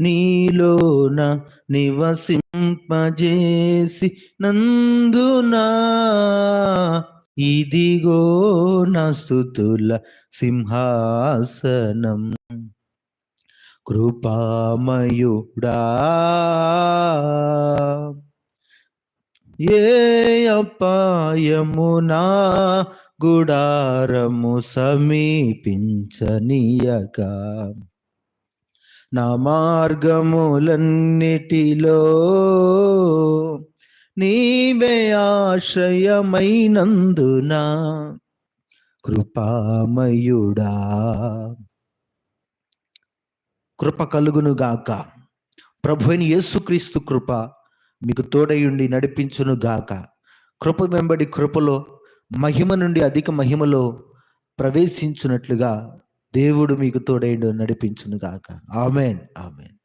నీలోన నివసింపజేసి నందునా. ఇదిగో నా స్థుతుల సింహాసనం. కృపామయుడా. ఏ అపాయమునా గుడారము సమీపించనీయక నా మార్గములన్నిటిలో నీవే ఆశ్రయమైనందున కృపామయుడా. కృప కలుగును గాక ప్రభు అయిన యేసుక్రీస్తు కృప మీకు తోడయుండి నడిపించును గాక కృప వెంబడి కృపలో మహిమ నుండి అధిక మహిమలో ప్రవేశించున్నట్లుగా దేవుడు మీకు తోడైండు నడిపించును గాక ఆమెన్. ఆమెన్.